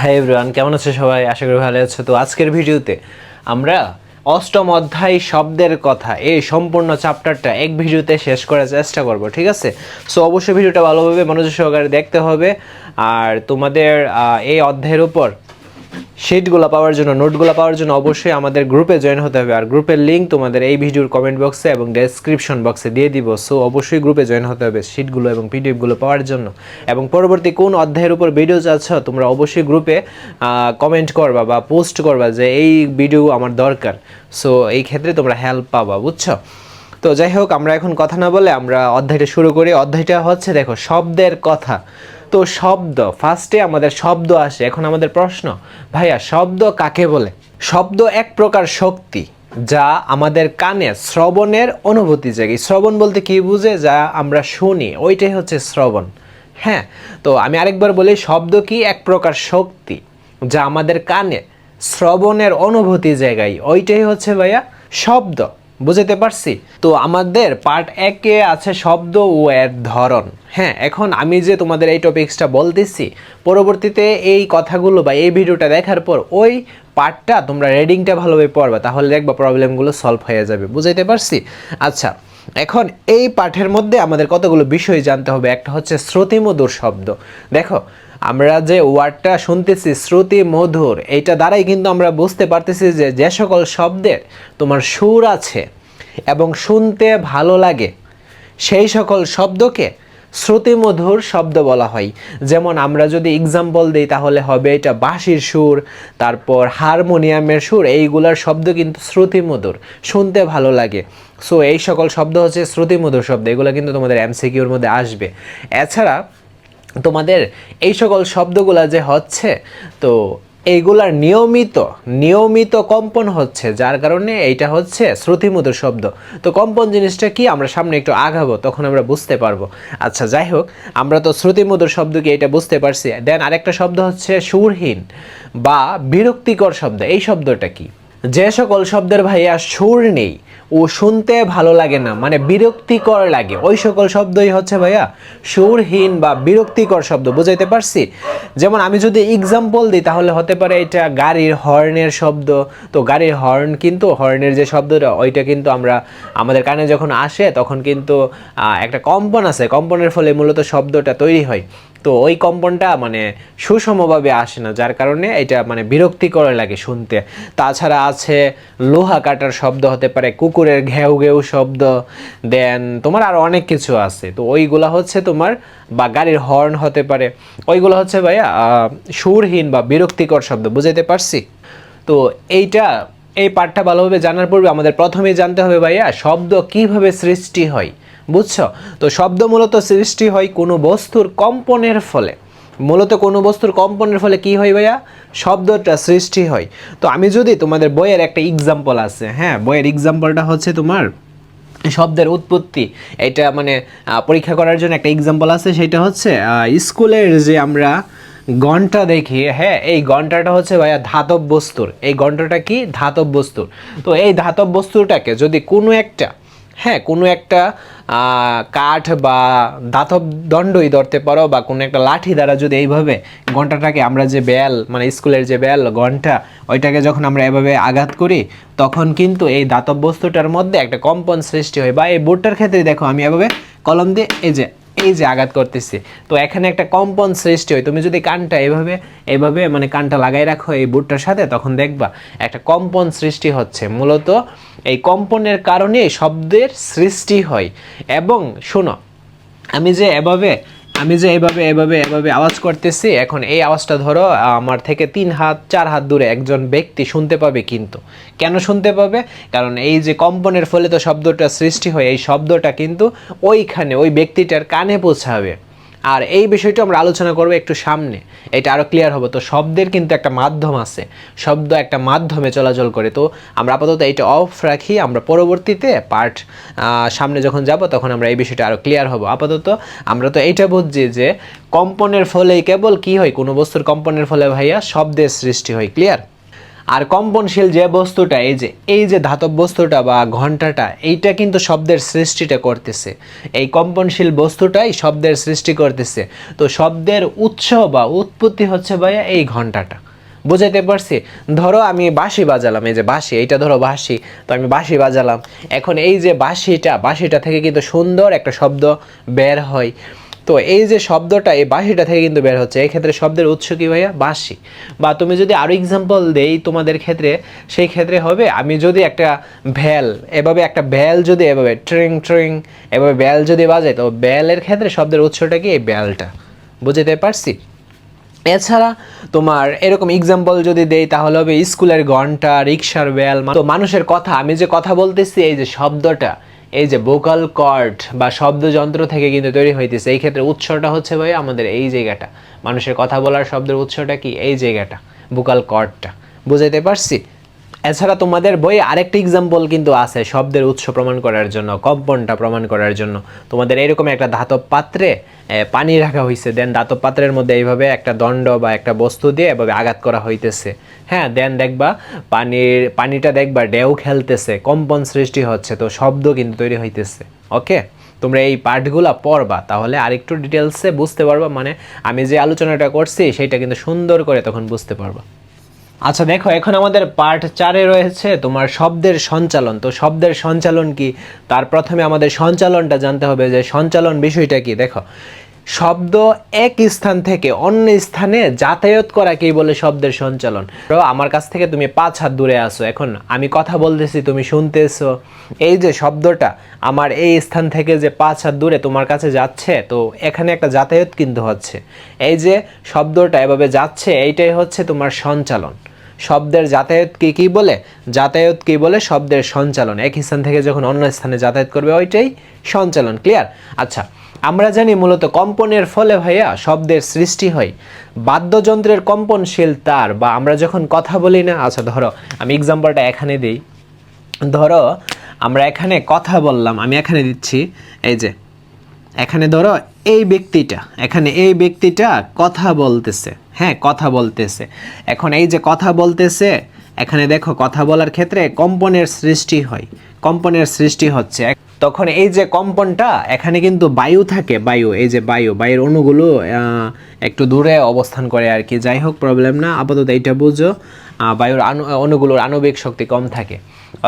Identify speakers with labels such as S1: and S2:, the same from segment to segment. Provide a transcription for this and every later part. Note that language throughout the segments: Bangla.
S1: হাই এভরিওয়ান কেমন আছে সবাই? আশা করি ভালো আছে। তো আজকের ভিডিওতে আমরা অষ্টম অধ্যায় শব্দের কথা, এই সম্পূর্ণ চ্যাপ্টারটা এক ভিডিওতে শেষ করার চেষ্টা করব, ঠিক আছে? সো অবশ্যই ভিডিওটা ভালোভাবে মনোযোগ সহকারে দেখতে হবে। আর তোমাদের এই অধ্যায়ের উপর শিটগুলো পাওয়ার জন্য, নোটগুলো পাওয়ার জন্য অবশ্যই আমাদের গ্রুপে জয়েন হতে হবে। আর গ্রুপের লিঙ্ক তোমাদের এই ভিডিওর কমেন্ট বক্সে এবং ডেসক্রিপশন বক্সে দিয়ে দিব। সো অবশ্যই গ্রুপে জয়েন হতে হবে শিটগুলো এবং পিডিএফগুলো পাওয়ার জন্য। এবং পরবর্তী কোন অধ্যায়ের উপর ভিডিও চাচ্ছ তোমরা অবশ্যই গ্রুপে কমেন্ট করবা বা পোস্ট করবা যে এই ভিডিও আমার দরকার। সো এই ক্ষেত্রে তোমরা হেল্প পাবা, বুঝছ? তো যাই হোক, আমরা এখন কথা না বলে আমরা অধ্যায়টা শুরু করি। অধ্যায়টা হচ্ছে, দেখো, শব্দের কথা। তো শব্দ। ফার্স্টে আমাদের শব্দ আসে, এখন আমাদের প্রশ্ন, ভাইয়া, শব্দ কাকে বলে? শব্দ এক প্রকার শক্তি যা আমাদের কানে শ্রবণের অনুভূতি জাগে শ্রবণ বলতে কি বুঝে? যা আমরা শুনি, ওইটাই হচ্ছে শ্রবণ। হ্যাঁ তো আমি আরেকবার বলি, শব্দ কি এক প্রকার শক্তি যা আমাদের কানে শ্রবণের অনুভূতি জায়গায় ওইটাই হচ্ছে ভাইয়া শব্দ। বুঝতে পারছি? তো আমাদের পার্ট একে আছে শব্দ ও এর ধরন। হ্যাঁ এখন আমি যে তোমাদের এই টপিক্সটা বলতেছি, পরবর্তীতে এই কথাগুলো বা এই ভিডিওটা দেখার পর ওই পার্টটা তোমরা রেডিংটা ভালোভাবে পড়বা, তাহলে দেখবা প্রবলেমগুলো সলভ হয়ে যাবে। বুঝাইতে পারছি? আচ্ছা এখন এই পাঠের মধ্যে আমাদের কতগুলো বিষয় জানতে হবে? একটা হচ্ছে শ্রুতিমধুর শব্দ। দেখো আমরা যে ওয়ার্ডটা শুনতেছি, শ্রুতি মধুর, এইটা দ্বারাই কিন্তু আমরা বুঝতে পারতেছি যে যে সকল শব্দের তোমার সুর আছে এবং শুনতে ভালো লাগে, সেই সকল শব্দকে শ্রুতিমধুর শব্দ বলা হয়। যেমন আমরা যদি এক্সাম্পল দিই, তাহলে হবে এটা বাঁশির সুর, তারপর হারমোনিয়ামের সুর, এইগুলার শব্দ কিন্তু শ্রুতিমধুর শুনতে ভালো লাগে। সো এই সকল শব্দ হচ্ছে শ্রুতিমধুর শব্দ, এগুলো কিন্তু তোমাদের এমসিকিউর মধ্যে আসবে। এছাড়া তোমাদের এই সকল শব্দগুলা যে হচ্ছে, তো এইগুলার নিয়মিত নিয়মিত কম্পন হচ্ছে, যার কারণে এইটা হচ্ছে শ্রুতিমধুর শব্দ। তো কম্পন জিনিসটা কি? আমরা সামনে একটু আগাবো, তখন আমরা বুঝতে পারব। আচ্ছা যাই হোক, আমরা তো শ্রুতিমধুর শব্দ কি এটা বুঝতে পারছি। দেন আরেকটা শব্দ হচ্ছে সুরহীন বা বিরক্তিকর শব্দ। এই শব্দটা কি? যে সকল শব্দের ভাইয়া সুর নেই, ও শুনতে ভালো লাগে না মানে বিরক্তিকর লাগে। ওই সকল শব্দই হচ্ছে ভাইয়া সুরহীন বা বিরক্তিকর শব্দ, বুঝাইতে পারছি? যেমন আমি যদি এক্সাম্পল দিই, তাহলে হতে পারে এটা গাড়ির হর্নের শব্দ। তো গাড়ির হর্ন কিন্তু হর্নের যে শব্দটা, ওইটা কিন্তু আমরা, আমাদের কানে যখন আসে, তখন কিন্তু একটা কম্পন আছে। কম্পনের ফলে মূলত শব্দটা তৈরি হয়। তো ওই কম্পনটা মানে সুষমভাবে আসে না, যার কারণে এটা মানে বিরক্তিকর লাগে শুনতে। তাছাড়া আছে লোহা কাটার শব্দ হতে পারে, কুকুরের ঘেউ ঘেউ শব্দ, দেন তোমার আরও অনেক কিছু আছে। তো ওইগুলা হচ্ছে তোমার, বা গাড়ির হর্ন হতে পারে, ওইগুলো হচ্ছে ভাইয়া সুরহীন বা বিরক্তিকর শব্দ, বুঝাইতে পারছি? তো এইটা, এই পাঠটা ভালোভাবে জানার পূর্বে আমাদের প্রথমেই জানতে হবে ভাইয়া, শব্দ কীভাবে সৃষ্টি হয়? বুঝছ? তো শব্দ মূলত সৃষ্টি হয় কোনো বস্তুর কম্পনের ফলে। মূলত কোনো বস্তুর কম্পনের ফলে কি হয় ভাইয়া? শব্দটা সৃষ্টি হয়। তো আমি যদি তোমাদের বইয়ের একটা এক্সাম্পল আছে হ্যাঁ বইয়ের এক্সাম্পলটা হচ্ছে তোমার শব্দের উৎপত্তি। এটা মানে পরীক্ষা করার জন্য একটা এক্সাম্পল আছে, সেটা হচ্ছে স্কুলের যে আমরা ঘণ্টা দেখি হ্যাঁ এই ঘন্টাটা হচ্ছে ভাইয়া ধাতব বস্তুর। এই ঘন্টাটা কি? ধাতব বস্তুর। তো এই ধাতব বস্তুটাকে যদি কোনো একটা হ্যাঁ কোনো একটা কাঠ বা দাতব দণ্ডই ধরতে পারো বা কোনো একটা লাঠি দ্বারা যদি এইভাবে ঘন্টাটাকে আমরা যে বেল মানে স্কুলের যে বেল, ঘণ্টা, ওইটাকে যখন আমরা এভাবে আঘাত করি, তখন কিন্তু এই দাতব বস্তুটার মধ্যে একটা কম্পন সৃষ্টি হয়। বা এই বোর্ডটার ক্ষেত্রে দেখো, আমি এভাবে কলম দিয়ে, এই যে এই যে আঘাত করতেছে। তো এখানে একটা কম্পন সৃষ্টি হয়। তুমি যদি কানটা এভাবে এভাবে মানে কানটা লাগাই রাখো এই বুটটার সাথে, তখন দেখবা একটা কম্পন সৃষ্টি হচ্ছে। মূলত এই কম্পনের কারণে শব্দের সৃষ্টি হয়। এবং শোনো, আমি যে এভাবে আমি যে এভাবে এভাবে এভাবে আওয়াজ করতেছি, এখন এই আওয়াজটা ধরো, আমার থেকে তিন হাত, চার হাত দূরে একজন ব্যক্তি শুনতে পাবে কিন্তু। কেন শুনতে পাবে? কারণ এই যে কম্পনের ফলে তো শব্দটা সৃষ্টি হয়, এই শব্দটা কিন্তু ওইখানে, ওই ব্যক্তিটার কানে পৌঁছাবে। আর এই বিষয়টা আমরা আলোচনা করব একটু সামনে। এটা আরও ক্লিয়ার হবে। তো শব্দের কিন্তু একটা মাধ্যম আছে। শব্দ একটা মাধ্যমে চলাচল করে। তো আমরা আপাতত এটা অফ রাখি। আমরা পরবর্তীতে পার্ট সামনে যখন যাব তখন আমরা এই বিষয়টা আরও ক্লিয়ার হব। আপাতত আমরা তো এইটা বুঝছি যে কম্পনের ফলেই কেবল কি হয়? কোনো বস্তুর কম্পনের ফলে ভাইয়া শব্দের সৃষ্টি হয়। ক্লিয়ার আর কম্পনশীল যে বস্তুটা, এই যে এই যে ধাতব বস্তুটা বা ঘন্টাটা এইটা কিন্তু শব্দের সৃষ্টিটা করতেছে। এই কম্পনশীল বস্তুটাই শব্দের সৃষ্টি করতেছে। তো শব্দের উৎস বা উৎপত্তি হচ্ছে ভাইয়া এই ঘন্টাটা বুঝাইতে পারছি? ধরো আমি বাঁশি বাজালাম, এই যে বাঁশি, এইটা ধরো বাঁশি, তো আমি বাঁশি বাজালাম। এখন এই যে বাঁশিটা বাঁশিটা থেকে কিন্তু সুন্দর একটা শব্দ বের হয়। তো এই যে শব্দটা এই বাঁশিটা থেকে কিন্তু বের হচ্ছে এই ক্ষেত্রে শব্দের উৎস কি ভাইয়া? বাঁশি। বা তুমি যদি আরও এক্সাম্পল দেই তোমাদের ক্ষেত্রে, সেই ক্ষেত্রে হবে, আমি যদি একটা ভ্যাল, এভাবে একটা ব্যাল যদি এভাবে ট্রিং ট্রিং, এভাবে ব্যাল যদি বাজাই তো ব্যালের ক্ষেত্রে শব্দের উৎসটা কি? এই ব্যালটা বুঝতে পারছি? এছাড়া তোমার এরকম এক্সাম্পল যদি দেই, তাহলে হবে স্কুলের ঘণ্টা রিক্সার বেল তো মানুষের কথা, আমি যে কথা বলতেছি, এই যে শব্দটা এই যে ভোকাল কর্ড বা শব্দযন্ত্র থেকে কিন্তু তৈরি হইতেছে, এই ক্ষেত্রে উৎসটা হচ্ছে ভাই আমাদের এই জায়গাটা। মানুষের কথা বলার শব্দের উৎসটা কি? এই জায়গাটা ভোকাল কর্ডটা বুঝাইতে পারছি? এছাড়া তোমাদের বইয়ে আরেকটা এক্সাম্পল কিন্তু আছে শব্দের উৎস প্রমাণ করার জন্য, কম্পনটা প্রমাণ করার জন্য। তোমাদের এরকম একটা ধাতব পাত্রে পানি রাখা হয়েছে দেন ধাতব পাত্রের মধ্যে এইভাবে একটা দণ্ড বা একটা বস্তু দিয়ে এভাবে আঘাত করা হইতেছে। হ্যাঁ দেন দেখবা পানির, পানিটা দেখবা ঢেউ খেলতেছে, কম্পন সৃষ্টি হচ্ছে, তো শব্দ কিন্তু তৈরি হইতেছে। ওকে তোমরা এই পার্টগুলো পড়বা, তাহলে আরেকটু ডিটেলসে বুঝতে পারবা। মানে আমি যে আলোচনাটা করছি, সেটা কিন্তু সুন্দর করে তখন বুঝতে পারবা। আচ্ছা দেখো, এখন আমাদের পার্ট চারে রয়েছে তোমার শব্দের সঞ্চালন। তো শব্দের সঞ্চালন কি? তার প্রথমে আমাদের সঞ্চালনটা জানতে হবে যে সঞ্চালন বিষয়টা কি? দেখো, শব্দ এক স্থান থেকে অন্য স্থানে যাতায়াত করা করাকেই বলে শব্দের সঞ্চালন? আমার কাছ থেকে তুমি পাঁচ হাত দূরে আসো এখন আমি কথা বলতেছি, তুমি শুনতেছো। এই যে শব্দটা, আমার এই স্থান থেকে যে পাঁচ হাত দূরে তোমার কাছে যাচ্ছে, তো এখানে একটা যাতায়াত কিন্তু হচ্ছে। এই যে শব্দটা এভাবে যাচ্ছে, এইটাই হচ্ছে তোমার সঞ্চালন। শব্দের যাতায়াত কি কি বলে? যাতায়াত কি বলে? শব্দের সঞ্চালন। এক স্থান থেকে যখন অন্য স্থানে যাতায়াত করবে, ওইটাই সঞ্চালন ক্লিয়ার আচ্ছা আমরা জানি মূলত কম্পনের ফলে ভাইয়া শব্দের সৃষ্টি হয়। বাদ্যযন্ত্রের কম্পনশীল তার, বা আমরা যখন কথা বলি না আচ্ছা ধরো, আমি এক্সাম্পলটা এখানে দিই। ধরো, আমরা এখানে কথা বললাম, আমি এখানে দিচ্ছি, এই যে, এখানে ধরো, এই ব্যক্তিটা, এখানে এই ব্যক্তিটা কথা বলতেছে। হ্যাঁ কথা বলতেছে। এখন এই যে কথা বলতেছে, এখানে দেখো, কথা বলার ক্ষেত্রে কম্পনের সৃষ্টি হয়। কম্পনের সৃষ্টি হচ্ছে। তখন এই যে কম্পনটা, এখানে কিন্তু বায়ু থাকে, বায়ু, এই যে বায়ু, বায়ুর অণুগুলো একটু দূরে অবস্থান করে আর কি। যাই হোক প্রবলেম না, আপাতত এইটা বুঝো। বায়ুর আণু, অণুগুলোর আণবিক শক্তি কম থাকে।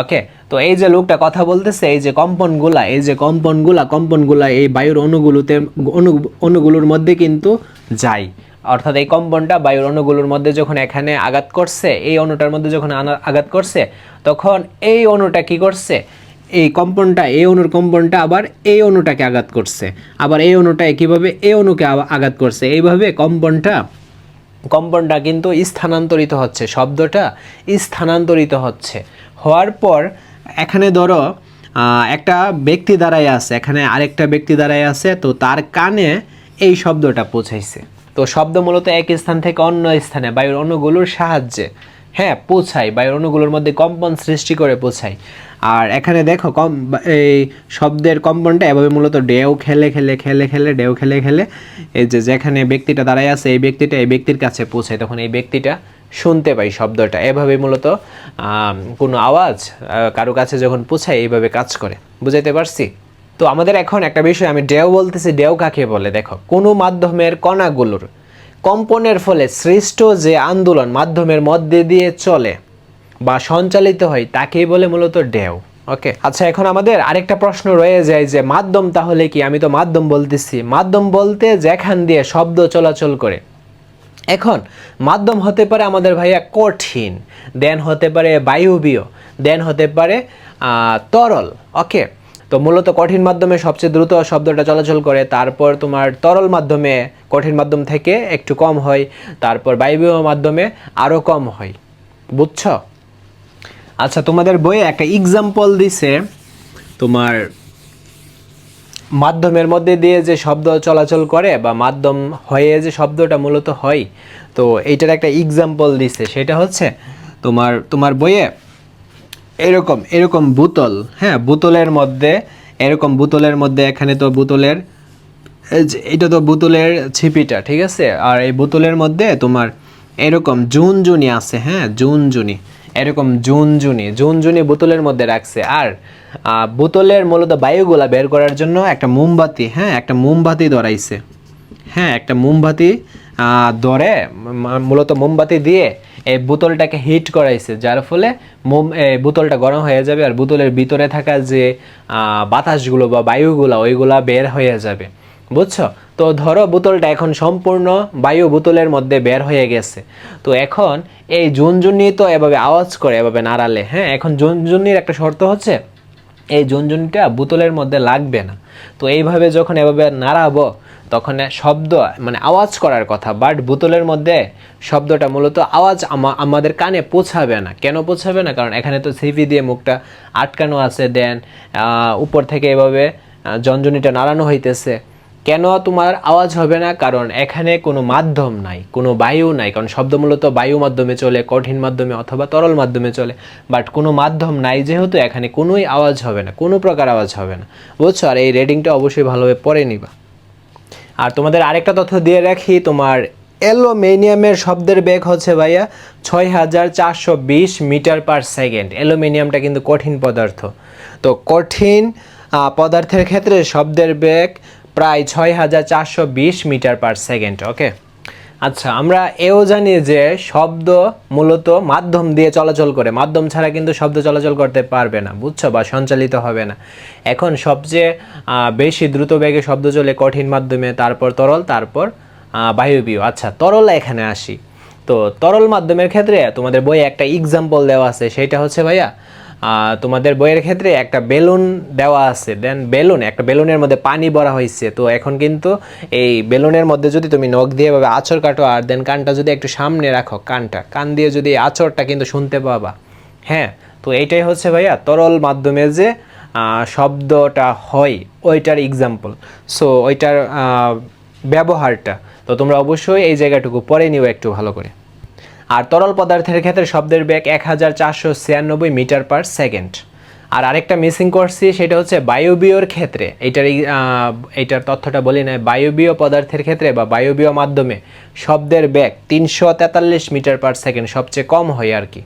S1: ওকে তো এই যে লোকটা কথা বলতেছে, এই যে কম্পনগুলা, এই যে কম্পনগুলা কম্পনগুলা এই বায়ুর অণুগুলোতে, অণু, অণুগুলোর মধ্যে কিন্তু যায়। অর্থাৎ এই কম্পনটা বায়ুর অণুগুলোর মধ্যে যখন এখানে আঘাত করছে, এই অণুটার মধ্যে যখন আঘাত করছে, তখন এই অণুটা কি করছে? এই কম্পনটা, এই অণুর কম্পনটা আবার এই অণুটাকে আঘাত করছে। আবার এই অণুটা কীভাবে এই অণুকে আঘাত করছে। এইভাবে কম্পনটা কম্পনটা কিন্তু স্থানান্তরিত হচ্ছে, শব্দটা স্থানান্তরিত হচ্ছে। হওয়ার পর এখানে ধরো একটা ব্যক্তি দাঁড়ায় আছে, এখানে আরেকটা ব্যক্তি দাঁড়ায় আছে, তো তার কানে এই শব্দটা পৌঁছাইছে। তো শব্দ মূলত এক স্থান থেকে অন্য স্থানে, বায়ুর অণুগুলোর সাহায্যে। হ্যাঁ পৌঁছায়, বায়ুর অণুগুলোর মধ্যে কম্পন সৃষ্টি করে পৌঁছায়। আর এখানে দেখো, কম এই শব্দের কম্পনটা এভাবে মূলত ডেউ খেলে খেলে খেলে খেলে ডেউ খেলে খেলে, এই যে যেখানে ব্যক্তিটা দাঁড়ায় আছে, এই ব্যক্তিটা এই ব্যক্তির কাছে পৌঁছায়। তখন এই ব্যক্তিটা শুনতে পাই শব্দটা। এভাবে মূলত কোনো আওয়াজ কারও কাছে যখন পৌঁছায়, এইভাবে কাজ করে। বুঝাইতে পারছি? তো আমাদের এখন একটা বিষয়, আমি ডেউ বলতেছি ডেউ কাকে বলে? দেখো, কোনো মাধ্যমের কণাগুলোর কম্পনের ফলে সৃষ্ট যে আন্দোলন মাধ্যমের মধ্যে দিয়ে চলে বা সঞ্চালিত হয়, তাকেই বলে মূলত ডেউ ওকে? আচ্ছা এখন আমাদের আরেকটা প্রশ্ন রয়ে যায় যে, মাধ্যম তাহলে কি? আমি তো মাধ্যম বলতেছি। মাধ্যম বলতে যেখান দিয়ে শব্দ চলাচল করে। এখন, মাধ্যম হতে পারে আমাদের ভাইয়া কঠিন, দেন হতে পারে বায়ুবীয়, দেন হতে পারে তরল। ওকে? তো মূলত কঠিন মাধ্যমে সবচেয়ে দ্রুত শব্দটা চলাচল করে, তারপর তোমার তরল মাধ্যমে কঠিন মাধ্যম থেকে একটু কম হয়, তারপর বায়ুবীয় মাধ্যমে আরও কম হয়। বুঝছ? আচ্ছা তোমাদের বইয়ে একটা এক্সাম্পল দিছে তোমার মাধ্যমের মধ্যে দিয়ে যে শব্দ চলাচল করে বা মাধ্যম হয়ে যে শব্দটা মূলত হয়, তো এইটার একটা এক্সাম্পল দিছে। সেটা হচ্ছে তোমার তোমার বইয়ে এরকম এরকম বোতল হ্যাঁ বোতলের মধ্যে, এরকম বোতলের মধ্যে এখানে তো বোতলের এটা তো বোতলের ছিপিটা, ঠিক আছে? আর এই বোতলের মধ্যে তোমার এরকম জুন জুনি আছে হ্যাঁ জুন জুনি এরকম জুনজুনি জুনজুনি বোতলের মধ্যে রাখছে। আর বোতলের মূলত বায়ুগুলা বের করার জন্য একটা মোমবাতি হ্যাঁ একটা মোমবাতি ধরাইছে। হ্যাঁ একটা মোমবাতি ধরে মূলত মোমবাতি দিয়ে এই বোতলটাকে হিট করাইছে, যার ফলে মোম বোতলটা গরম হয়ে যাবে আর বোতলের ভিতরে থাকা যে বাতাসগুলো বা বায়ুগুলো, ওইগুলা বের হয়ে যাবে। বুঝছ? তো ধরো বোতলটা এখন সম্পূর্ণ বায়ু বোতলের মধ্যে বের হয়ে গেছে। তো এখন এই জুনজুনি তো এভাবে আওয়াজ করে, এভাবে নাড়ালে হ্যাঁ? এখন জুনজুনির একটা শর্ত হচ্ছে, এই জুনজুনিটা বোতলের মধ্যে লাগবে না। তো এইভাবে যখন এভাবে নাড়াবো তখন শব্দ মানে আওয়াজ করার কথা বাট বোতলের মধ্যে শব্দটা মূলত আওয়াজ আমাদের কানে পৌঁছাবে না। কেন পৌঁছাবে না? কারণ এখানে তো সিপি দিয়ে মুখটা আটকানো আছে দেন উপর থেকে এভাবে জঞ্জনিটা নাড়ানো হইতেছে। কেন তোমার আওয়াজ হবে না? কারণ এখানে কোনো মাধ্যম নাই, কোনো বায়ু নাই, কারণ শব্দ মূলত বায়ু মাধ্যমে চলে, কঠিন মাধ্যমে অথবা তরল মাধ্যমে চলে বাট কোনো মাধ্যম নাই, যেহেতু এখানে কোনোই আওয়াজ হবে না, কোনো প্রকার আওয়াজ হবে না। বুঝছ? আর এই রেডিংটা অবশ্যই ভালোভাবে পড়ে নিবা। আর তোমাদের আরেকটা তথ্য দিয়ে রাখি, তোমার অ্যালুমিনিয়ামের শব্দের বেগ হচ্ছে ভাইয়া ছয় হাজার চারশো বিশ মিটার পার সেকেন্ড। অ্যালুমিনিয়ামটা কিন্তু কঠিন পদার্থ। তো কঠিন পদার্থের ক্ষেত্রে শব্দের বেগ প্রায় ছয় হাজার চারশো বিশ মিটার পার সেকেন্ড, ওকে? আচ্ছা আমরা এও জানি যে শব্দ মূলত মাধ্যম দিয়ে চলাচল করে। মাধ্যম ছাড়া কিন্তু শব্দ চলাচল করতে পারবে না, বুঝছ? বা সঞ্চালিত হবে না। এখন সবচেয়ে বেশি দ্রুত বেগে শব্দ চলে কঠিন মাধ্যমে, তারপর তরল, তারপর বায়বীয়। আচ্ছা তরল এখানে আসি। তো তরল মাধ্যমের ক্ষেত্রে তোমাদের বইয়ে একটা এক্সাম্পল দেওয়া আছে, সেটা হচ্ছে ভাইয়া তোমাদের বইয়ের ক্ষেত্রে একটা বেলুন দেওয়া আছে। দেন বেলুন, একটা বেলুনের মধ্যে পানি ভরা হয়েছে। তো এখন কিন্তু এই বেলুনের মধ্যে যদি তুমি নখ দিয়ে এভাবে আঁচড় কাটো, আর দেন কানটা যদি একটু সামনে রাখো, কানটা, কান দিয়ে যদি আঁচড়টা কিন্তু শুনতে পাবা। হ্যাঁ তো এইটাই হচ্ছে ভাইয়া তরল মাধ্যমে যে শব্দটা হয়, ওইটার এক্সাম্পল সো ওইটার ব্যবহারটা। তো তোমরা অবশ্যই এই জায়গাটুকু পরে নিও একটু ভালো করে। আর তরল পদার্থের ক্ষেত্রে শব্দের বেগ এক হাজার চারশো ছিয়ানব্বই মিটার পার সেকেন্ড। আর আরেকটা মিসিং করছি সেটা হচ্ছে বায়ুবীয়র ক্ষেত্রে। এইটার এই, এইটার তথ্যটা বলি না বায়ুবীয় পদার্থের ক্ষেত্রে বা বায়ুবীয় মাধ্যমে শব্দের বেগ তিনশো তেতাল্লিশ মিটার পার সেকেন্ড সবচেয়ে কম হয় আর কি।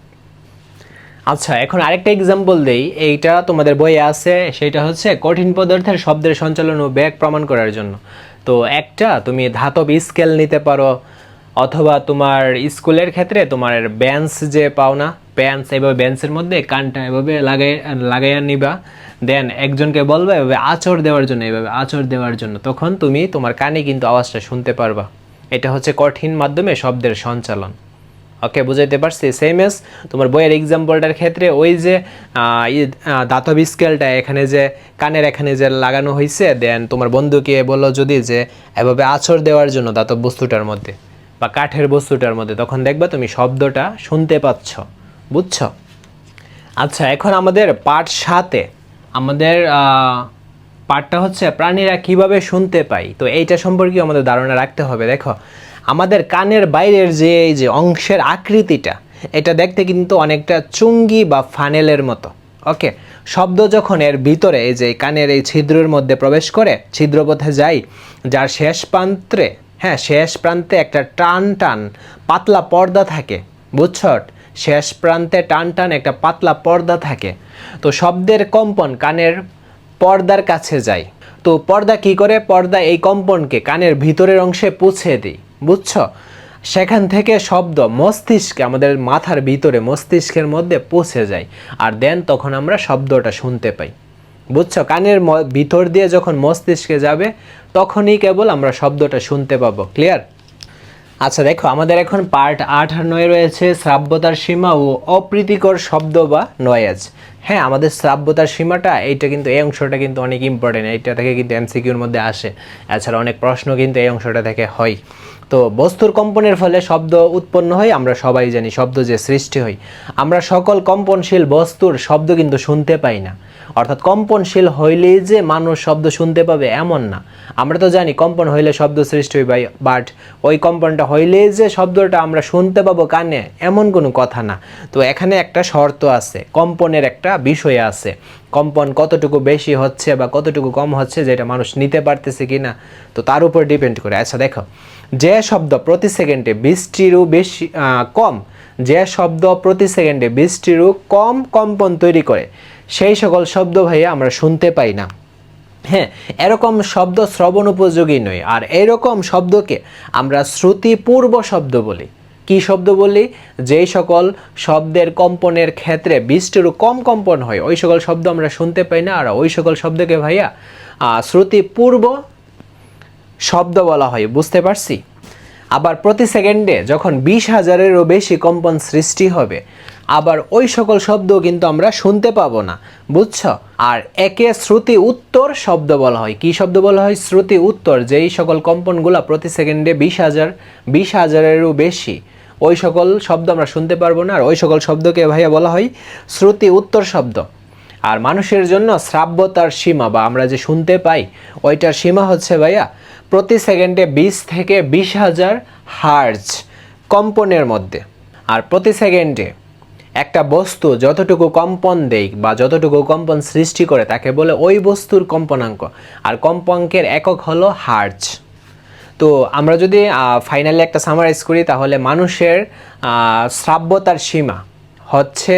S1: আচ্ছা এখন আরেকটা এক্সাম্পল দেই। এইটা তোমাদের বইয়ে আছে। সেটা হচ্ছে কঠিন পদার্থের শব্দের সঞ্চালন ও বেগ প্রমাণ করার জন্য। তো একটা তুমি ধাতব স্কেল নিতে পারো অথবা তোমার স্কুলের ক্ষেত্রে তোমার বেঞ্চ যে পাও না বেঞ্চ এভাবে বেঞ্চের মধ্যে, কানটা এভাবে লাগাই, লাগাইয়া নিবা। দেন একজনকে বলবে, এভাবে আচর দেওয়ার জন্য, এভাবে আচর দেওয়ার জন্য। তখন তুমি তোমার কানে কিন্তু আওয়াজটা শুনতে পারবা। এটা হচ্ছে কঠিন মাধ্যমে শব্দের সঞ্চালন। ওকে বুঝাইতে পারছি? সেম এস তোমার বইয়ের এক্সাম্পলটার ক্ষেত্রে ওই যে দাতব স্কেলটা এখানে যে, কানের এখানে যে লাগানো হয়েছে দেন তোমার বন্ধুকে বলল যদি যে, এভাবে আছর দেওয়ার জন্য দাতব বস্তুটার মধ্যে। বা কাঠের বস্তুটার মধ্যে। তখন দেখবা তুমি শব্দটা শুনতে পাচ্ছ। বুঝছ? আচ্ছা এখন আমাদের পাঠ সাতে, আমাদের পাঠটা হচ্ছে প্রাণীরা কীভাবে শুনতে পায়? তো এইটা সম্পর্কে আমাদের ধারণা রাখতে হবে। দেখো, আমাদের কানের বাইরের যে, এই যে অংশের আকৃতিটা, এটা দেখতে কিন্তু অনেকটা চুঙ্গি বা ফানেলের মতো। ওকে? শব্দ যখন এর ভিতরে, এই যে কানের এই ছিদ্রের মধ্যে প্রবেশ করে, ছিদ্রপথে যাই, যার শেষ প্রান্তে হ্যাঁ শেষ প্রান্তে একটা টান টান পাতলা পর্দা থাকে, বুঝছ? শেষ প্রান্তে টান টান একটা পাতলা পর্দা থাকে। তো শব্দের কম্পন কানের পর্দার কাছে যায়। তো পর্দা কি করে? পর্দা এই কম্পনকে কানের ভিতরের অংশে পুছে দিই বুঝছ? সেখান থেকে শব্দ মস্তিষ্কে, আমাদের মাথার ভিতরে মস্তিষ্কের মধ্যে পৌঁছে যায়। আর দেন তখন আমরা শব্দটা শুনতে পাই, বুঝছ? কানের ভিতর দিয়ে যখন মস্তিষ্কে যাবে তখনই কেবল আমরা শব্দটা শুনতে পাবো। ক্লিয়ার আচ্ছা দেখো, আমাদের এখন পার্ট আট আর নয় রয়েছে, শ্রাব্যতার সীমা ও অপ্রীতিকর শব্দ বা নয়েজ হ্যাঁ আমাদের শ্রাব্যতার সীমাটা, এইটা কিন্তু, এই অংশটা কিন্তু অনেক ইম্পর্টেন্ট এইটা থেকে কিন্তু এমসিকিউর মধ্যে আসে। এছাড়া অনেক প্রশ্ন কিন্তু এই অংশটা থেকে হয়। তো বস্তুর কম্পনের ফলে শব্দ উৎপন্ন হয়, আমরা সবাই জানি শব্দ যে সৃষ্টি হয়। আমরা সকল কম্পনশীল বস্তুর শব্দ কিন্তু শুনতে পাই না। অর্থাৎ কম্পনশীল হইলেই যে মানুষ শব্দ শুনতে পাবে এমন না। আমরা তো জানি কম্পন হইলে শব্দ সৃষ্টি হয় বাট ওই কম্পনটা হইলেই যে শব্দটা আমরা শুনতে পাবো কানে এমন কোনো কথা না। তো এখানে একটা শর্ত আছে, কম্পনের একটা বিষয় আছে। কম্পন কতটুকু বেশি হচ্ছে বা কতটুকু কম হচ্ছে যেটা মানুষ নিতে পারতেছে কি না তো তার উপর ডিপেন্ড করে। আচ্ছা দেখো, যে শব্দ প্রতি সেকেন্ডে বিশটিরও বেশি কম, যে শব্দ প্রতি সেকেন্ডে বিশটিরও কম কম্পন তৈরি করে সেই সকল শব্দ ভাইয়া আমরা শুনতে পাই না। হ্যাঁ এরকম শব্দ শ্রবণ উপযোগী নয়, আর এরকম শব্দকে আমরা শ্রুতিপূর্ব শব্দ বলি। কি শব্দ বলি? যেই সকল শব্দের কম্পনের ক্ষেত্রে বিশটিরও কম কম্পন হয়, ওই সকল শব্দ আমরা শুনতে পাই না, আর ওই সকল শব্দকে ভাইয়া শ্রুতিপূর্ব শব্দ বলা হয়, বুঝতে পারছি? আবার প্রতি সেকেন্ডে যখন বিশ হাজারেরও বেশি কম্পন সৃষ্টি হবে আবার ওই সকল শব্দ কিন্তু আমরা শুনতে পাবো না, বুঝছ? আর একে শ্রুতি উত্তর শব্দ বলা হয়। কি শব্দ বলা হয়? শ্রুতি উত্তর, যেই সকল কম্পনগুলো প্রতি সেকেন্ডে বিশ হাজার, বিশ হাজারেরও বেশি। ওই সকল শব্দ আমরা শুনতে পারব না, আর ওই সকল শব্দকে ভাইয়া বলা হয় শ্রুতি উত্তর শব্দ। আর মানুষের জন্য শ্রাব্যতার সীমা, বা আমরা যে শুনতে পাই, ওইটার সীমা হচ্ছে ভাইয়া প্রতি সেকেন্ডে বিশ থেকে বিশ হাজার হার্জ কম্পনের মধ্যে। আর প্রতি সেকেন্ডে একটা বস্তু যতটুকু কম্পন দেয় বা যতটুকু কম্পন সৃষ্টি করে, তাকে বলে ওই বস্তুর কম্পনাঙ্ক। আর কম্পাঙ্কের একক হলো হার্জ। তো আমরা যদি ফাইনালি একটা সামারাইজ করি, তাহলে মানুষের শ্রাব্যতার সীমা হচ্ছে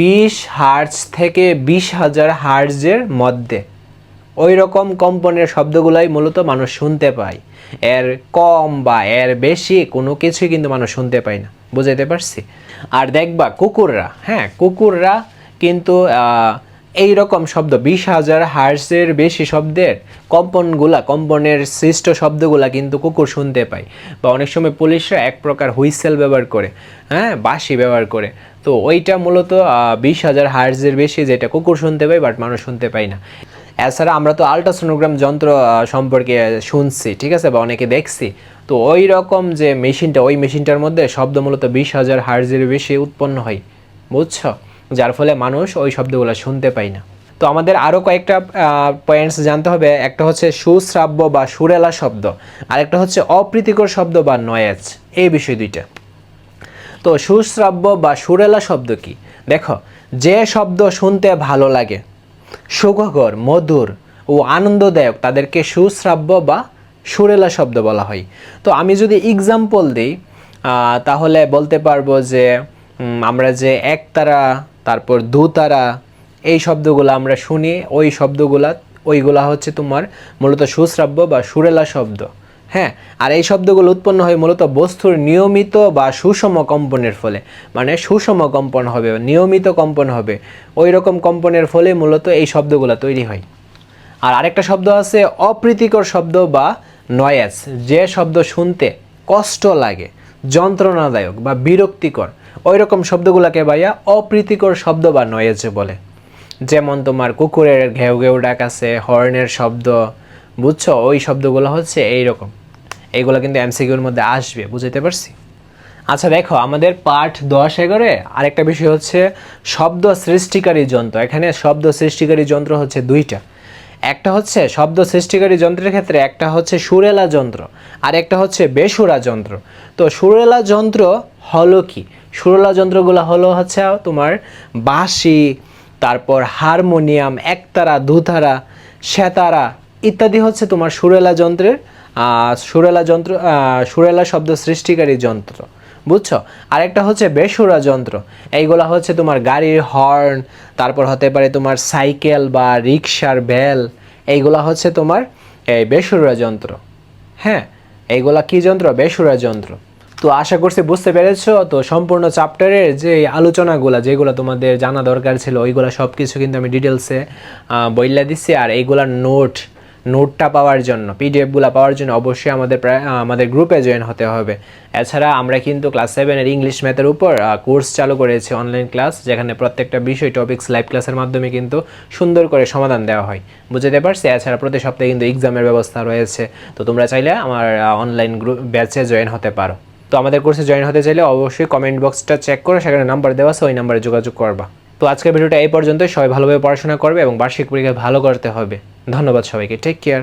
S1: বিশ হার্জ থেকে বিশ হাজার হার্জের মধ্যে। ওই রকম কম্পনের শব্দগুলাই মূলত মানুষ শুনতে পায়। এর কম বা এর বেশি কোনো কিছুই কিন্তু মানুষ শুনতে পায় না। বুঝাইতে পারছি? দেখবা কুকুররা হ্যাঁ কুকুররা কিন্তু এই রকম শব্দ, বিশ হাজার হার্সের বেশি শব্দের কম্পনগুলা, কম্পনের সৃষ্ট শব্দগুলা কিন্তু কুকুর শুনতে পায়। বা অনেক সময় পুলিশরা এক প্রকার হুইসেল ব্যবহার করে হ্যাঁ বাঁশি ব্যবহার করে। তো ওইটা মূলত বিশ হাজার হার্সের বেশি যেটা কুকুর শুনতে পায়, বাট মানুষ শুনতে পায় না। এছাড়া আমরা তো আলট্রাসোনোগ্রাম যন্ত্র সম্পর্কে শুনছি, ঠিক আছে, বা অনেকে দেখছি। তো ওই রকম যে মেশিনটা, ওই মেশিনটার মধ্যে শব্দ মূলত বিশ হাজার হার্জের বেশি উৎপন্ন হয়। বুঝছ? যার ফলে মানুষ ওই শব্দগুলো শুনতে পায় না। তো আমাদের আরও কয়েকটা পয়েন্টস জানতে হবে। একটা হচ্ছে সুশ্রাব্য বা সুরেলা শব্দ। আরেকটা হচ্ছে অপ্রীতিকর শব্দ বা নয়েজ। এই বিষয় দুইটা। তো সুশ্রাব্য বা সুরেলা শব্দ কি? দেখো, যে শব্দ শুনতে ভালো লাগে সুখকর মধুর ও আনন্দদায়ক, তাদেরকে সুশ্রাব্য বা সুরেলা শব্দ বলা হয়। তো আমি যদি এক্সাম্পল দিই তাহলে বলতে পারব যে আমরা যে একতারা তারপর দুতারা এই শব্দগুলো আমরা শুনি, ওই শব্দগুলা, ওইগুলা হচ্ছে তোমার মূলত সুশ্রাব্য বা সুরেলা শব্দ। হ্যাঁ? আর এই শব্দগুলো উৎপন্ন হয় মূলত বস্তুর নিয়মিত বা সুষম কম্পনের ফলে। মানে সুষম কম্পন হবে, নিয়মিত কম্পন হবে। ওই রকম কম্পনের ফলে মূলত এই শব্দগুলো তৈরি হয়। আর আরেকটা শব্দ আছে অপ্রীতিকর শব্দ বা নয়েস, যে শব্দ শুনতে কষ্ট লাগে, যন্ত্রণাদায়ক বা বিরক্তিকর ওই রকম শব্দগুলোকে ভাইয়া অপ্রীতিকর শব্দ বা নয়েজ বলে। যেমন তোমার কুকুরের ঘেউ ঘেউ ডাক আছে, হর্নের শব্দ, বুঝছ? ওই শব্দগুলো হচ্ছে এই রকম এইগুলো কিন্তু এমসিকিউর মধ্যে আসবে বুঝতে পারছি? আচ্ছা দেখো, আমাদের পাঠ দশ এগারে আরেকটা বিষয় হচ্ছে শব্দ সৃষ্টিকারী যন্ত্র। এখানে শব্দ সৃষ্টিকারী যন্ত্র হচ্ছে দুইটা। একটা হচ্ছে শব্দ সৃষ্টিকারী যন্ত্রের ক্ষেত্রে, একটা হচ্ছে সুরেলা যন্ত্র, আর একটা হচ্ছে বেসুরা যন্ত্র। তো সুরেলা যন্ত্র হলো কি? সুরেলা যন্ত্রগুলো হলো হচ্ছে তোমার বাঁশি, তারপর হারমোনিয়াম, একতারা, দুতারা, সেতারা ইত্যাদি হচ্ছে তোমার সুরেলা যন্ত্রের সুরেলা যন্ত্র সুরেলা শব্দ সৃষ্টিকারী যন্ত্র। বুঝছ? আরেকটা হচ্ছে বেসুরা যন্ত্র। এইগুলা হচ্ছে তোমার গাড়ির হর্ন তারপর হতে পারে তোমার সাইকেল বা রিক্সার বেল এইগুলা হচ্ছে তোমার এই বেসুরা যন্ত্র। হ্যাঁ এইগুলা কি যন্ত্র? বেসুরা যন্ত্র। তো আশা করছি বুঝতে পেরেছ। তো সম্পূর্ণ চ্যাপ্টারের যে আলোচনাগুলো, যেগুলো তোমাদের জানা দরকার ছিল, ওইগুলো সব কিছু কিন্তু আমি ডিটেলসে বইলা দিচ্ছি আর এইগুলার নোট নোটটা পাওয়ার জন্য, পিডিএফগুলো পাওয়ার জন্য অবশ্যই আমাদের আমাদের গ্রুপে জয়েন হতে হবে। এছাড়া আমরা কিন্তু ক্লাস সেভেনের ইংলিশ ম্যাথের উপর কোর্স চালু করেছি অনলাইন ক্লাস যেখানে প্রত্যেকটা বিষয় টপিক্স লাইভ ক্লাসের মাধ্যমে কিন্তু সুন্দর করে সমাধান দেওয়া হয়। বুঝতে পারছি? এছাড়া প্রতি সপ্তাহে কিন্তু এক্সামের ব্যবস্থা রয়েছে। তো তোমরা চাইলে আমার অনলাইন গ্রুপ ব্যাচে জয়েন হতে পারো। তো আমাদের কোর্সে জয়েন হতে চাইলে অবশ্যই কমেন্ট বক্সটা চেক করে, সেখানে নাম্বার দেওয়া আছে, ওই নাম্বারে যোগাযোগ করবা। তো আজকের ভিডিওটা এই পর্যন্ত সবাই ভালোভাবে পড়াশোনা করবে এবং বার্ষিক পরীক্ষায় ভালো করতে হবে। ধন্যবাদ সবাইকে। Take care